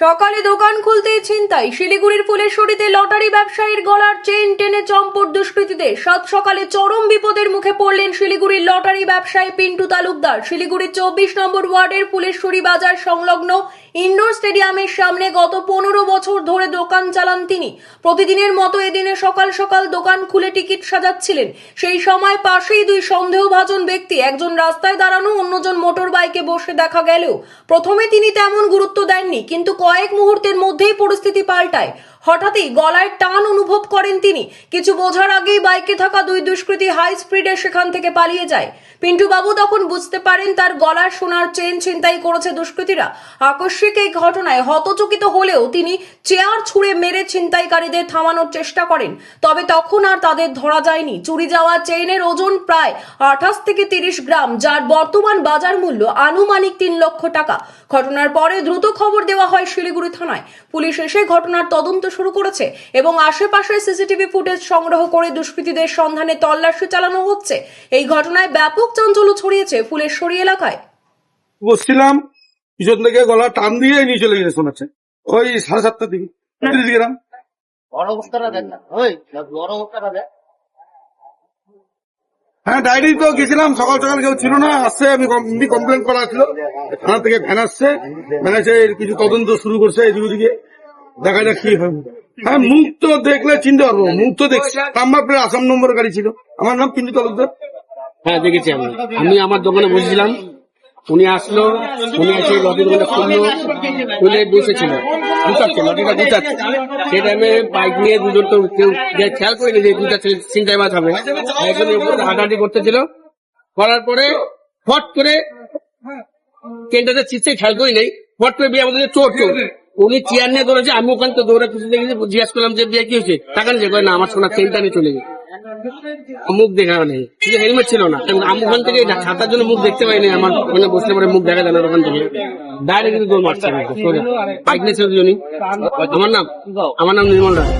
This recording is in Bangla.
সকালে দোকান খুলতেই ছিনতাই। শিলিগুড়ির ফুলেশ্বরীতে লটারি ব্যবসায়ীর গলার চেন টেনে চম্পট দুষ্কৃতীদের সাত সকালে চরম বিপদের মুখে পড়লেন শিলিগুড়ির লটারি ব্যবসায়ী পিন্টু তালুকদার। শিলিগুড়ির চব্বিশ নম্বর ওয়ার্ডের ফুলেশ্বরী বাজার সংলগ্ন ইনডোর স্টেডিয়ামের সামনে গত পনেরো বছর ধরে দোকান চালান তিনি। প্রতিদিনের মতো এদিনে সকাল সকাল দোকান খুলে টিকিট সাজাচ্ছিলেন। সেই সময় পাশেই দুই সন্দেহভাজন ব্যক্তি, একজন রাস্তায় দাঁড়ানো, অন্যজন মোটর বাইকে বসে দেখা গেলেও। প্রথমে তিনি তেমন গুরুত্ব দেননি, কিন্তু কয়েক মুহূর্তের মধ্যেই পরিস্থিতি পাল্টায়। হঠাৎই গলায় টান অনুভব করেন তিনি। কিছু বোঝার আগেই বাইকে থাকা দুই দুষ্কৃতী হাই স্পিডে সেখান থেকে পালিয়ে যায়। পিন্টু বাবু তখন বুঝতে পারেন তার গলার সোনার চেন ছিনতাই করেছে দুষ্কৃতীরা। আকস্মিক এই ঘটনায় হতচকিত হলেও তিনি চেয়ার ছুঁড়ে মেরে ছিনতাইকারীদের থামানোর চেষ্টা করেন। তবে তখন আর তাদের ধরা যায়নি। চুরি যাওয়া চেইনের ওজন প্রায় আঠাশ থেকে তিরিশ গ্রাম, যার বর্তমান বাজার মূল্য আনুমানিক তিন লক্ষ টাকা। ঘটনার পরে দ্রুত খবর দেওয়া হয় শিলিগুড়ি থানায়। পুলিশ এসে ঘটনার তদন্ত শুরু করেছে এবং আশেপাশে সিসিটিভি ফুটেজ সংগ্রহ করে দুষ্কৃতীদের সন্ধানে তল্লাশি চালানো হচ্ছে। এই ঘটনায় ব্যাপক চাঞ্চল্য ছড়িয়েছে ফুলেশ্বরী এলাকায়। বসছিলাম পিছন থেকে গলা টান দিয়ে নিয়ে চলে গেছে শোনাচ্ছে। ওই সাড়ে সাতটার দিকে বড় না। ওই বড় দেখ। হ্যাঁ ডায়েরি তো গেছিলাম সকাল সকাল কেউ ছিল না আসছে আমি এমনি কমপ্লেন করা ছিল। থানা থেকে ভ্যান আসছে ভ্যান এসে কিছু তদন্ত শুরু করছে এদিকে ওদিকে। দেখা যাক কি হয়। হ্যাঁ মুখ তো দেখলে চিনতে পারব। মুখ তো দেখছি। প্লেট আসাম নম্বর গাড়ি ছিল। আমার নাম পিন্টু তালুকদার হ্যাঁ দেখেছি আমি। আমি আমার দোকানে বসেছিলাম। উনি আসলো, উনি এসে লটি দোকানে খুললো, খুলে বসেছিল। গুছাচ্ছে লটিটা গুছাচ্ছে। সেই টাইমে বাইক নিয়ে দুজন তো কেউ খেয়াল করেনি যে দুটা চিন্তায় মাছ হবে। একজনের উপর হাঁটাহাঁটি করতেছিল। করার পরে ফট করে ট্রেনটাতে চিচ্ছে খেয়াল করি নাই। ফট করে বিয়ে আমাদের চোর চোর। উনি চেয়ার নিয়ে দৌড়েছে আমি ওখান থেকে দৌড়ে কিছু দেখেছি জিজ্ঞাসা করলাম যে বিয়ে কি হয়েছে? নিয়েছে কয়, না, আমার সোনা চিন্তা নিয়ে চলে গেছে। মুখ দেখা নেই হেলমেট ছিল না আমি ওখান থেকে ছাতার জন্য মুখ দেখতে পাইনি, আমার মানে বসলে পরে মুখ দেখা যায় না ওখান থেকে। ডাইরেক্ট কিন্তু দৌড় মারছে। বাইক নিয়েছিল দুজনই। আমার নাম? আমার নাম নির্মল রায়।